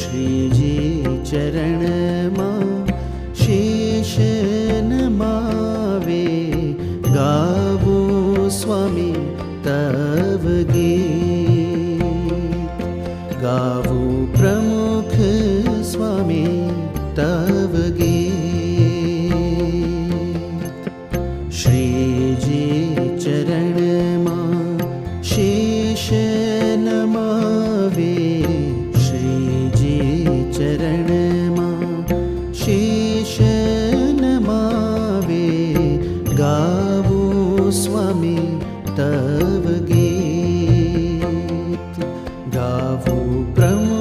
શ્રીજી ચરણમાં શેષ નમાવે. ગાવો સ્વામી તવ ગીત. ગાવો પ્રમુખ સ્વામી તવ ગીત. શ્રીજી ચરણમાં શેષ vou pra mão.